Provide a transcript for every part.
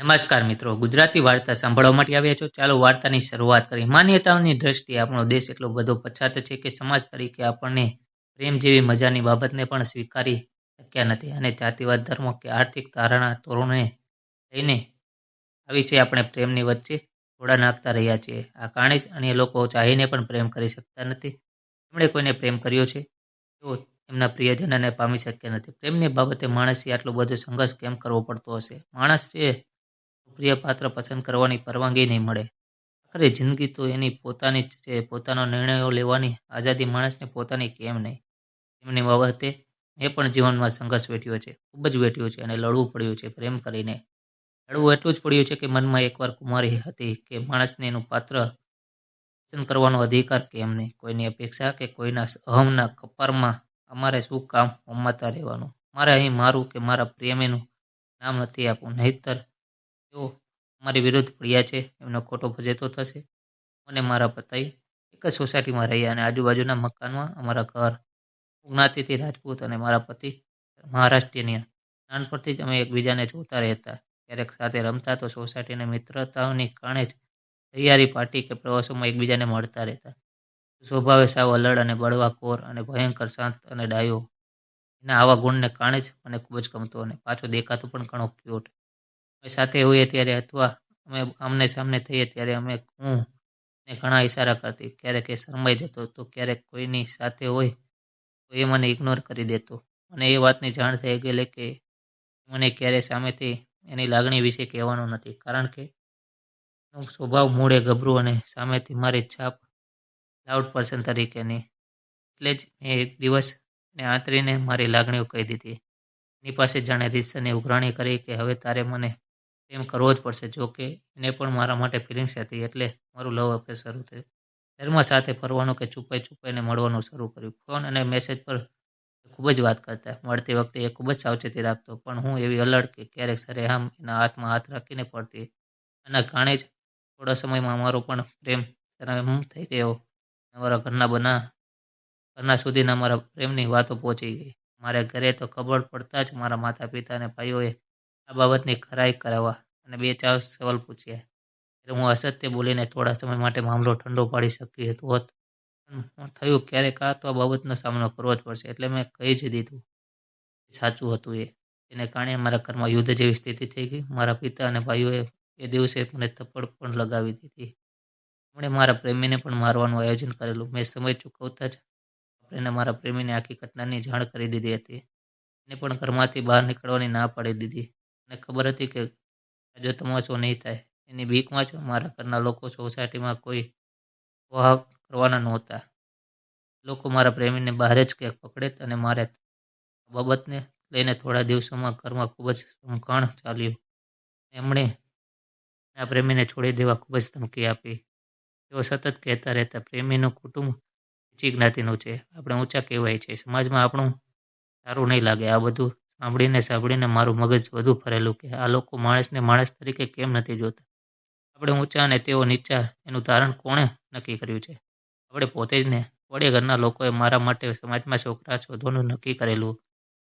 નમસ્કાર મિત્રો, ગુજરાતી વાર્તા સાંભળવા માટે આવ્યા છો. ચાલો વાર્તાની શરૂઆત કરી માન્યતાઓની દ્રષ્ટિએ આપણો દેશ એટલો બધો પછાત છે કે સમાજ તરીકે આપણને પ્રેમ જેવી મજાની બાબતને પણ સ્વીકારી શક્યા નથી અને જાતિવાદ, ધર્મ કે આર્થિક ધારણા ધોરણે લઈને આવી છે આપણે પ્રેમની વચ્ચે થોડા નાખતા રહ્યા છીએ. આ કારણે જ અન્ય લોકો ચાહીને પણ પ્રેમ કરી શકતા નથી. એમણે કોઈને પ્રેમ કર્યો છે? તો એમના પ્રિયજનને પામી શક્યા નથી. પ્રેમની બાબતે માણસે આટલો બધો સંઘર્ષ કેમ કરવો પડતો હશે? માણસ છે પ્રિય પાત્ર પસંદ કરવાની પરવાનગી નહીં મળે. આખરે જિંદગી તો એની પોતાની જ છે. પોતાનો નિર્ણયો લેવાની આઝાદી માણસને પોતાની કેમ નહીં? એમની બાબતે મેં પણ જીવનમાં સંઘર્ષ વેઠ્યો છે. ખૂબ જ વેઠ્યો છે અને લડવું પડ્યું છે પ્રેમ કરીને. લડવું એટલું જ પડ્યું છે કે મનમાં એકવાર કુમારી હતી કે માણસને એનું પાત્ર પસંદ કરવાનો અધિકાર કેમ નહીં? કોઈની અપેક્ષા કે કોઈના અહમના કપારમાં અમારે શું કામ હોમાતા રહેવાનું? મારે અહીં મારું કે મારા પ્રેમીનું નામ નથી આપવું. નહીતર તેઓ અમારી વિરુદ્ધ પડ્યા છે. એમનો ખોટો ભજેતો થશે. અને મારા પતિ એક જ સોસાયટીમાં રહ્યા અને આજુબાજુના મકાનમાં અમારા ઘર જ્ઞાતિથી રાજપૂત અને મારા પતિ મહારાષ્ટ્રીયની નાનપણથી જ અમે એકબીજાને જોતા રહેતા. ક્યારેક સાથે રમતા તો સોસાયટીની મિત્રતાઓની કારણે જ તૈયારી, પાર્ટી કે પ્રવાસોમાં એકબીજાને મળતા રહેતા. સ્વભાવે સાવ અલડ અને બળવાખોર અને ભયંકર શાંત અને ડાયો. એના આવા ગુણને કારણે જ મને ખૂબ જ ગમતો અને પાછો દેખાતો પણ ઘણો ક્યુટ સાથે હોઈએ ત્યારે અથવા અમે આમને સામને થઈએ ત્યારે અમે હું ને ઘણા ઈશારા કરતી. ક્યારેક એ શરમાઈ જતો તો ક્યારેક કોઈની સાથે હોય તો એ મને ઇગ્નોર કરી દેતો. મને એ વાતની જાણ થઈ ગયેલી કે મને ક્યારેય સામેથી એની લાગણી વિશે કહેવાનું નથી. કારણ કે હું સ્વભાવ મૂળે ગભરું અને સામેથી મારી છાપ લાઉડ પર્સન તરીકેની. એટલે જ મેં એક દિવસ ને આંતરીને મારી લાગણીઓ કહી દીધી. એની પાસે જાણે રીતસરની ઉઘરાણી કરી કે હવે તારે મને પ્રેમ કરવો જ પડશે. જોકે એને પણ મારા માટે ફિલિંગ્સ હતી, એટલે મારું લવ અફેર શરૂ થયું. ઘરમાં સાથે ફરવાનું કે છુપાઈ છુપાઈને મળવાનું શરૂ કર્યું. ફોન અને મેસેજ પર ખૂબ જ વાત કરતા. મળતી વખતે એ ખૂબ જ સાવચેતી રાખતો. પણ હું એવી અલર્ટ કે ક્યારેક સરેઆમ એના હાથમાં હાથ રાખીને પડતી એના કારણે જ થોડા સમયમાં અમારો પણ પ્રેમ સરેઆમ થઈ ગયો. અમારા ઘરના બના, ઘરના સુધીના મારા પ્રેમની વાતો પહોંચી ગઈ. મારે ઘરે તો ખબર પડતા જ મારા માતા પિતા અને ભાઈઓએ આ બાબતની ખરાઈ કરાવવા અને બે ચાર સવાલ પૂછ્યા. એટલે હું અસત્ય બોલીને થોડા સમય માટે મામલો ઠંડો પાડી શકી હતો હોત. થયું ક્યારેક આ તો આ બાબતનો સામનો કરવો જ પડશે, એટલે મેં કહી જ દીધું. સાચું હતું એ. એને કારણે મારા ઘરમાં યુદ્ધ જેવી સ્થિતિ થઈ ગઈ. મારા પિતા અને ભાઈઓએ એ દિવસે મને થપ્પડ પણ લગાવી દીધી. એમણે મારા પ્રેમીને પણ મારવાનું આયોજન કરેલું. મેં સમય ચૂકવતા જ આપણે મારા પ્રેમીને આખી ઘટનાની જાણ કરી દીધી હતી. એને પણ ઘરમાંથી બહાર નીકળવાની ના પાડી દીધી. અને ખબર હતી કે જો તમાશો નહીં થાય, એની બીકમાં જ મારા ઘરના લોકો સોસાયટીમાં કોઈ વાહ કરવાના નહોતા. લોકો મારા પ્રેમીને બહાર જ ક્યાંક પકડે અને મારે બાબતને લઈને થોડા દિવસોમાં ઘરમાં ખૂબ જ સમકાણ ચાલ્યું. એમણે આ પ્રેમીને છોડી દેવા ખૂબ જ ધમકી આપી. તેઓ સતત કહેતા રહેતા, પ્રેમીનું કુટુંબ નીચી જ્ઞાતિનું છે. આપણે ઊંચા કહેવાય છે. સમાજમાં આપણું સારું નહીં લાગે. આ બધું સાંભળીને સાંભળીને મારું મગજ વધુ ફરેલું કે આ લોકો માણસને માણસ તરીકે કેમ નથી જોતા? આપણે ઊંચા અને તેઓ નીચા, એનું તારણ કોણે નક્કી કર્યું છે? આપણે પોતે જ ને, વડે ઘરના લોકોએ મારા માટે સમાજમાં છોકરા શોધવાનું નક્કી કરેલું.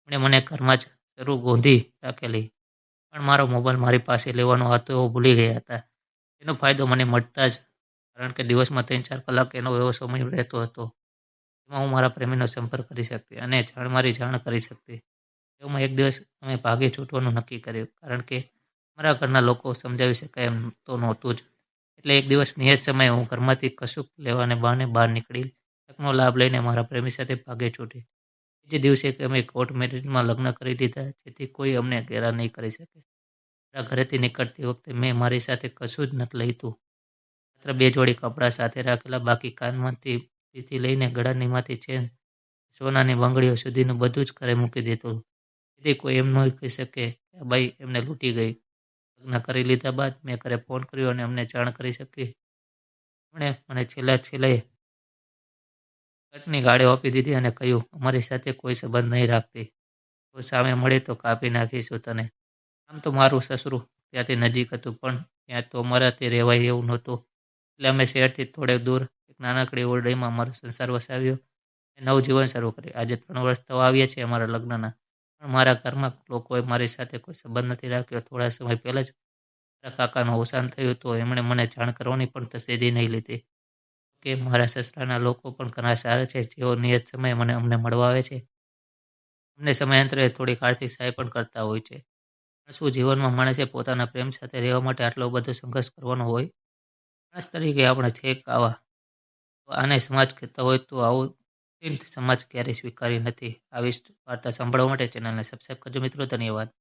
એમણે મને ઘરમાં જ શરૂ ગોંધી રાખેલી. પણ મારો મોબાઈલ મારી પાસે લેવાનો હતો એવો ભૂલી ગયા હતા. એનો ફાયદો મને મળતા જ, કારણ કે દિવસમાં ત્રણ ચાર કલાક એનો એવો સમય રહેતો હતો. એમાં હું મારા પ્રેમીનો સંપર્ક કરી શકતી અને જાણ મારી જાણ કરી શકતી. એવામાં એક દિવસ અમે ભાગે છૂટવાનું નક્કી કર્યું, કારણ કે મારા ઘરના લોકો સમજાવી શકાય એમ તો નહોતું જ. એટલે એક દિવસ નિયત સમયે હું ઘરમાંથી કશુંક લેવાને બહાને બહાર નીકળી તકનો લાભ લઈને મારા પ્રેમી સાથે ભાગે છૂટી. જે દિવસે અમે કોર્ટ મેરેજમાં લગ્ન કરી દીધા, જેથી કોઈ અમને ઘેરા નહીં કરી શકે. મારા ઘરેથી નીકળતી વખતે મેં મારી સાથે કશું જ નથી લીધું માત્ર બે જોડી કપડાં સાથે રાખેલા, બાકી કાનમાંથી થી લઈને ગળાનીમાંથી ચેન, સોનાની બંગડીઓ સુધીનું બધું જ ઘરે મૂકી દીધું જેથી કોઈ એમ ન કહી શકે કે બાઈ એમને લૂંટી ગઈ. લગ્ન કરી લીધા બાદ મેં ઘરે ફોન કર્યો અને અમને જાણ કરી શકી. એમણે મને છેલ્લા છેલ્લે કટની ગાળીઓ આપી દીધી અને કહ્યું, અમારી સાથે કોઈ સંબંધ નહીં રાખતી. કોઈ સામે મળે તો કાપી નાખીશું તને. આમ તો મારું સસરું ત્યાંથી નજીક હતું, પણ ત્યાં તો અમારાથી રહેવાય એવું નહોતું. એટલે અમે શહેરથી થોડેક દૂર, એક નાનકડી ઓરડીમાં અમારો સંસાર વસાવ્યો. નવું જીવન શરૂ કર્યું. આજે ત્રણ વર્ષ થવા આવ્યા છે અમારા લગ્નના. પણ મારા ઘરમાં લોકોએ મારી સાથે કોઈ સંબંધ નથી રાખ્યો. થોડા સમય પહેલાં જ મારા કાકાનું અવસાન થયું તો એમણે મને જાણ કરવાની પણ તસ્દી નહીં લીધી. કે મારા સસરાના લોકો પણ ઘણા સારા છે, જેઓ નિયત સમયે મને અમને મળવા આવે છે. અમને સમયાંતરે થોડીક આર્થિક સહાય પણ કરતા હોય છે. શું જીવનમાં માણસે પોતાના પ્રેમ સાથે રહેવા માટે આટલો બધો સંઘર્ષ કરવાનો હોય? માણસ તરીકે આપણે છેક આવા. આને સમાજ કહેતા હોય તો આવું સમાજ ક્યારેય સ્વીકારી નથી. આવી વાર્તા સાંભળવા માટે ચેનલને સબસ્ક્રાઈબ કરજો મિત્રો. ધન્યવાદ.